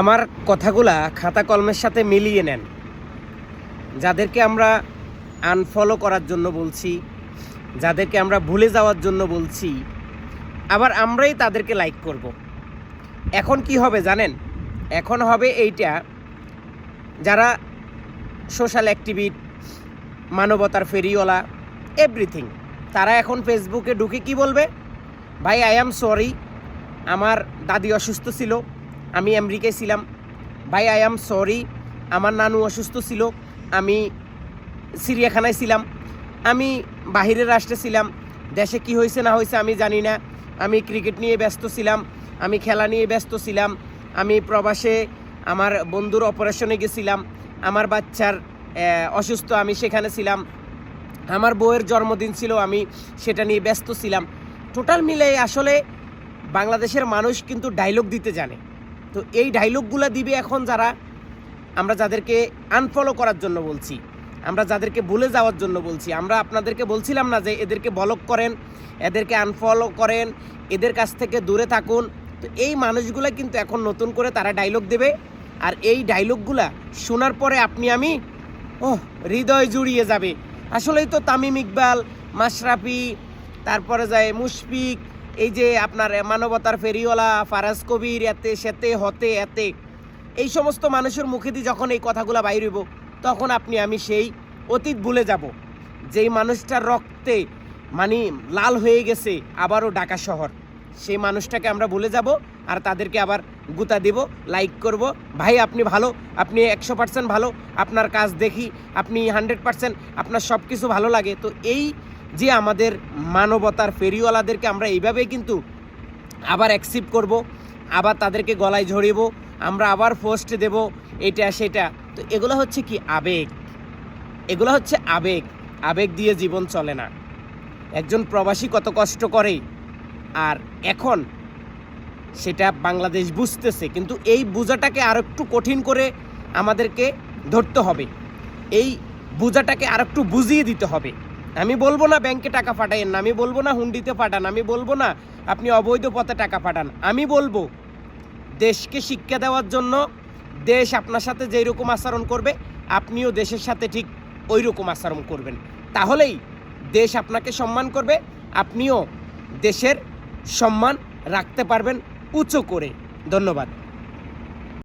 আমার কথাগুলা খাতা কলমের সাথে মিলিয়ে নেন। যাদেরকে আমরা আনফলো করার জন্য বলছি, যাদেরকে আমরা ভুলে যাওয়ার জন্য বলছি, আবার আমরাই তাদেরকে লাইক করব। এখন কি হবে জানেন? এখন হবে এইটা, যারা সোশ্যাল অ্যাক্টিভিট মানবতার ফেরিওয়ালা এভরিথিং তারা এখন ফেসবুকে ঢুকে কি বলবে? ভাই আই অ্যাম সরি আমার দাদি অসুস্থ ছিল। আমি আমেরিকায় ছিলাম। ভাই আই অ্যাম সরি আমার নানু অসুস্থ ছিল। আমি সিরিয়াখানায় ছিলাম। আমি বাহিরের রাষ্ট্রে ছিলাম। দেশে কি হয়েছে, না হয়েছে আমি জানি না। আমি ক্রিকেট নিয়ে ব্যস্ত ছিলাম। আমি খেলা নিয়ে ব্যস্ত ছিলাম। আমি প্রবাসে আমার বন্ধুর অপারেশনে গেছিলাম। আমার বাচ্চার অসুস্থ আমি সেখানে ছিলাম। আমার বউয়ের জন্মদিন ছিল, আমি সেটা নিয়ে ব্যস্ত ছিলাম। টোটাল মিলে আসলে বাংলাদেশের মানুষ কিন্তু ডায়লগ দিতে জানে। তো এই ডায়লগগুলো দিবে এখন যারা, আমরা যাদেরকে আনফলো করার জন্য বলছি, আমরা যাদেরকে ভুলে যাওয়ার জন্য বলছি, আমরা আপনাদেরকে বলছিলাম না যে এদেরকে ব্লক করেন, এদেরকে আনফলো করেন, এদের কাছ থেকে দূরে থাকুন। তো এই মানুষগুলো কিন্তু এখন নতুন করে তারা ডায়লগ দেবে, আর এই ডায়লগগুলা শোনার পরে আপনি আমি ও হৃদয় জুড়িয়ে যাবে। আসলেই তো তামিম ইকবাল, মাশরাফি, তারপরে যায় মুশফিক এই যে আপনার মানবতার ফেরিওয়ালা ফারাজ কবির, এতে সেতে, হতে, এতে, এই সমস্ত মানুষের মুখে দিয়ে যখন এই কথাগুলো বাইর হইব, তখন আপনি, আমি সেই অতীত ভুলে যাব। যেই মানুষটার রক্তে মানে লাল হয়ে গেছে, আবারও ঢাকা শহর। সেই মানুষটাকে আমরা ভুলে যাব আর তাদেরকে আবার গুতা দেব, লাইক করব। ভাই, আপনি ভালো, আপনি একশো পার্সেন্ট ভালো, আপনার কাজ দেখি, আপনি হান্ড্রেড পার্সেন্ট, আপনার সব কিছু ভালো লাগে। তো এই যে আমাদের মানবতার ফেরিওয়ালাদেরকে আমরা এইভাবেই কিন্তু আবার অ্যাকসেপ্ট করব, আবার তাদেরকে গলায় ঝরিব, আমরা আবার পোস্ট দেব, এটা, সেটা। তো এগুলো হচ্ছে কি? আবেগ। এগুলো হচ্ছে আবেগ। আবেগ দিয়ে জীবন চলে না। একজন প্রবাসী কত কষ্ট করে। আর এখন সেটা বাংলাদেশ বুঝতেছে, কিন্তু এই বোঝাটাকে আরও একটু কঠিন করে আমাদেরকে ধরতে হবে। এই বোঝাটাকে আর একটু বুঝিয়ে দিতে হবে। আমি বলব না ব্যাংকে টাকা পাঠাইয়েন না, আমি বলব না হুন্ডিতে পাঠান, আমি বলব না আপনি অবৈধ পথে টাকা পাঠান। আমি বলব, দেশকে শিক্ষা দেওয়ার জন্য দেশ আপনার সাথে যেই রকম আচরণ করবে, আপনিও দেশের সাথে ঠিক ওই রকম আচরণ করবেন। তাহলেই দেশ আপনাকে সম্মান করবে, আপনিও দেশের সম্মান রাখতে পারবেন উঁচু করে। ধন্যবাদ।